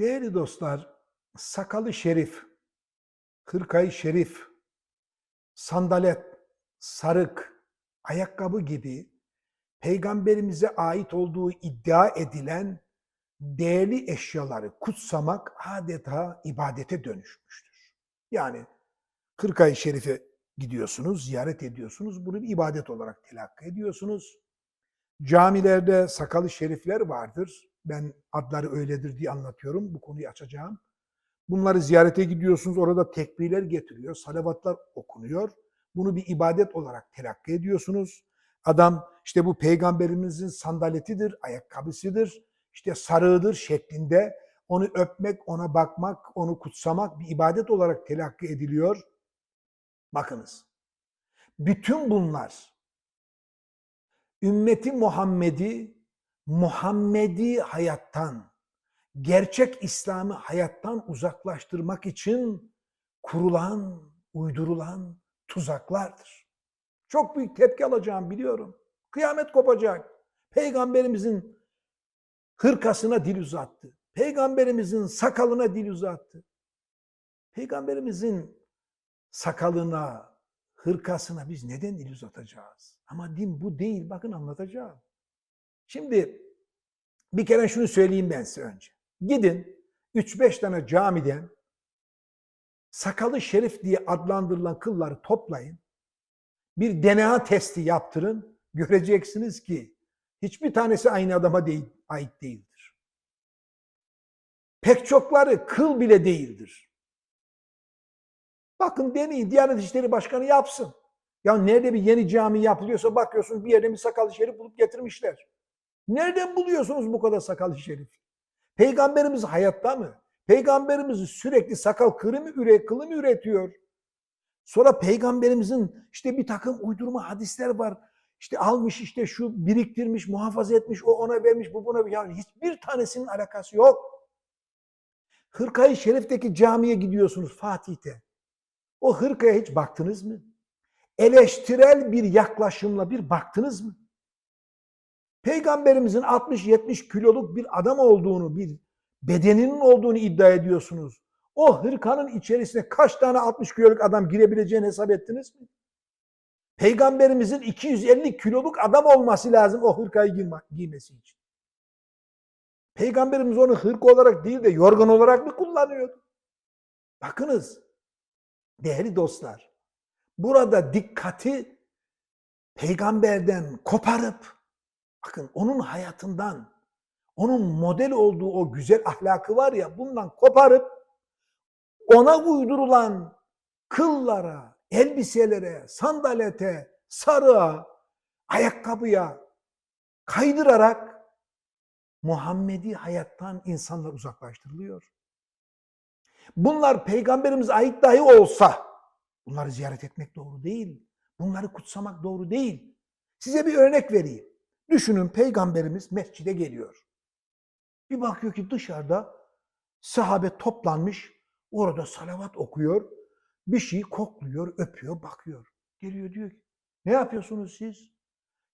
Değerli dostlar, sakalı şerif, hırkayı şerif, sandalet, sarık, ayakkabı gibi peygamberimize ait olduğu iddia edilen değerli eşyaları kutsamak adeta ibadete dönüşmüştür. Yani hırkayı şerife gidiyorsunuz, ziyaret ediyorsunuz, bunu bir ibadet olarak telakki ediyorsunuz. Camilerde sakalı şerifler vardır. Ben adları öyledir diye anlatıyorum. Bu konuyu açacağım. Bunları ziyarete gidiyorsunuz. Orada tekbirler getiriyor. Salavatlar okunuyor. Bunu bir ibadet olarak telakki ediyorsunuz. Adam işte bu peygamberimizin sandaletidir, ayakkabısıdır, işte sarığıdır şeklinde onu öpmek, ona bakmak, onu kutsamak bir ibadet olarak telakki ediliyor. Bakınız. Bütün bunlar ümmeti Muhammed'i Muhammedi hayattan, gerçek İslam'ı hayattan uzaklaştırmak için kurulan, uydurulan tuzaklardır. Çok büyük tepki alacağım biliyorum. Kıyamet kopacak. Peygamberimizin hırkasına dil uzattı. Peygamberimizin sakalına dil uzattı. Peygamberimizin sakalına, hırkasına biz neden dil uzatacağız? Ama din bu değil. Bakın anlatacağım. Şimdi bir kere şunu söyleyeyim ben size önce. Gidin 3-5 tane camiden sakalı şerif diye adlandırılan kılları toplayın. Bir DNA testi yaptırın. Göreceksiniz ki hiçbir tanesi aynı adama değil, ait değildir. Pek çokları kıl bile değildir. Bakın deneyin. Diyanet İşleri Başkanı yapsın. Ya nerede bir yeni cami yapılıyorsa bakıyorsunuz bir yerde bir sakalı şerif bulup getirmişler. Nereden buluyorsunuz bu kadar sakal şerif? Peygamberimiz hayatta mı? Peygamberimiz sürekli sakal kırı mı üre, kılı mı üretiyor? Sonra peygamberimizin işte bir takım uydurma hadisler var. İşte almış işte şu biriktirmiş, muhafaza etmiş, o ona vermiş, bu buna. Yani hiçbir tanesinin alakası yok. Hırkayı Şerif'teki camiye gidiyorsunuz Fatih'te. O hırkaya hiç baktınız mı? Eleştirel bir yaklaşımla bir baktınız mı? Peygamberimizin 60-70 kiloluk bir adam olduğunu, bir bedeninin olduğunu iddia ediyorsunuz. O hırkanın içerisine kaç tane 60 kiloluk adam girebileceğini hesap ettiniz mi? Peygamberimizin 250 kiloluk adam olması lazım o hırkayı giyme, giymesi için. Peygamberimiz onu hırk olarak değil de yorgan olarak mı kullanıyordu? Bakınız değerli dostlar burada dikkati peygamberden koparıp bakın onun hayatından onun model olduğu o güzel ahlakı var ya bundan koparıp ona uydurulan kıllara, elbiselere, sandalete, sarığa, ayakkabıya kaydırarak Muhammedi hayattan insanlar uzaklaştırılıyor. Bunlar peygamberimiz ait dahi olsa bunları ziyaret etmek doğru değil. Bunları kutsamak doğru değil. Size bir örnek vereyim. Düşünün peygamberimiz mescide geliyor. Bir bakıyor ki dışarıda sahabe toplanmış orada salavat okuyor. Bir şeyi kokluyor, öpüyor, bakıyor. Geliyor diyor ki ne yapıyorsunuz siz?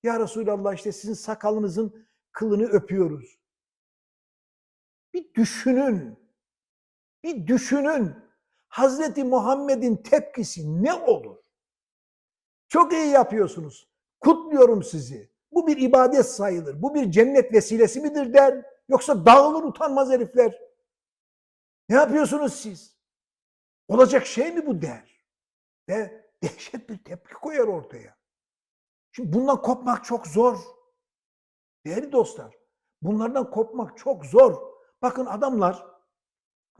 Ya Resulallah işte sizin sakalınızın kılını öpüyoruz. Bir düşünün. Bir düşünün. Hazreti Muhammed'in tepkisi ne olur? Çok iyi yapıyorsunuz. Kutluyorum sizi. Bu bir ibadet sayılır. Bu bir cennet vesilesi midir der. Yoksa dağılır utanmaz herifler. Ne yapıyorsunuz siz? Olacak şey mi bu der? Ve dehşet bir tepki koyar ortaya. Şimdi bundan kopmak çok zor. Değerli dostlar, bunlardan kopmak çok zor. Bakın adamlar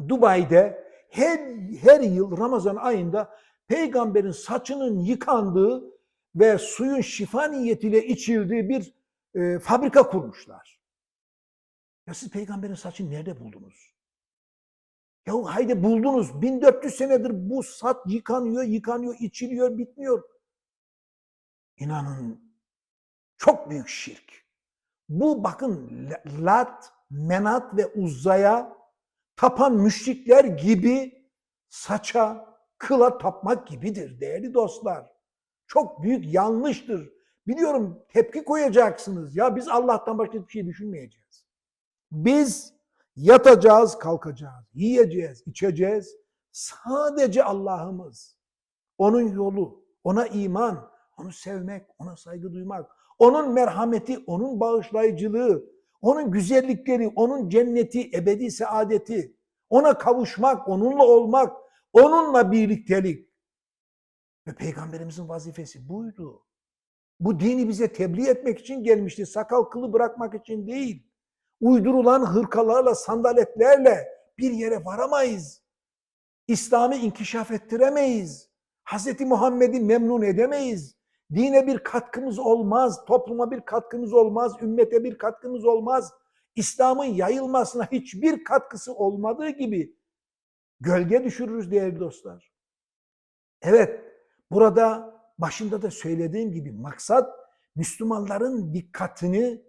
Dubai'de her, her yıl Ramazan ayında peygamberin saçının yıkandığı ve suyun şifa niyetiyle içildiği bir e, fabrika kurmuşlar. Ya siz peygamberin saçını nerede buldunuz? Ya haydi buldunuz. 1400 senedir bu saç yıkanıyor, yıkanıyor, içiliyor, bitmiyor. İnanın çok büyük şirk. Bu bakın Lat, Menat ve Uzza'ya tapan müşrikler gibi saça, kıla tapmak gibidir değerli dostlar. Çok büyük yanlıştır. Biliyorum tepki koyacaksınız. Ya biz Allah'tan başka bir şey düşünmeyeceğiz. Biz Yatacağız, kalkacağız, yiyeceğiz, içeceğiz. Sadece Allah'ımız. Onun yolu, ona iman, onu sevmek, ona saygı duymak, onun merhameti, onun bağışlayıcılığı, onun güzellikleri, onun cenneti, ebedi saadeti, ona kavuşmak, onunla olmak, onunla birliktelik. Ve Peygamberimizin vazifesi buydu. Bu dini bize tebliğ etmek için gelmişti. Sakal kılı bırakmak için değil. Uydurulan hırkalarla, sandaletlerle bir yere varamayız. İslam'ı inkişaf ettiremeyiz. Hz. Muhammed'i memnun edemeyiz. Dine bir katkımız olmaz, topluma bir katkımız olmaz, ümmete bir katkımız olmaz. İslam'ın yayılmasına hiçbir katkısı olmadığı gibi gölge düşürürüz değerli dostlar. Evet, burada başında da söylediğim gibi maksat Müslümanların dikkatini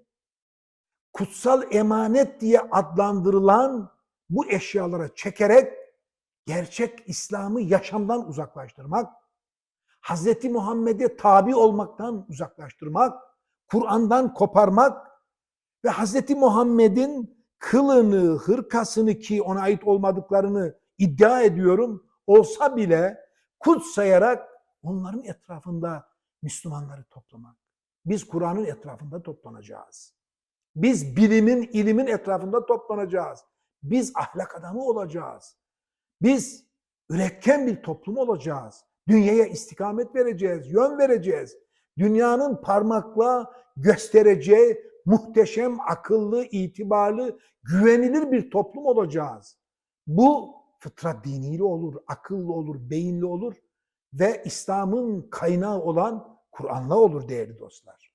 kutsal emanet diye adlandırılan bu eşyalara çekerek gerçek İslam'ı yaşamdan uzaklaştırmak, Hz. Muhammed'e tabi olmaktan uzaklaştırmak, Kur'an'dan koparmak ve Hz. Muhammed'in kılını, hırkasını ki ona ait olmadıklarını iddia ediyorum olsa bile kutsayarak onların etrafında Müslümanları toplamak. Biz Kur'an'ın etrafında toplanacağız. Biz bilimin, ilimin etrafında toplanacağız. Biz ahlak adamı olacağız. Biz üretken bir toplum olacağız. Dünyaya istikamet vereceğiz, yön vereceğiz. Dünyanın parmakla göstereceği muhteşem, akıllı, itibarlı, güvenilir bir toplum olacağız. Bu fıtrat diniyle olur, akıllı olur, beyinli olur ve İslam'ın kaynağı olan Kur'an'la olur değerli dostlar.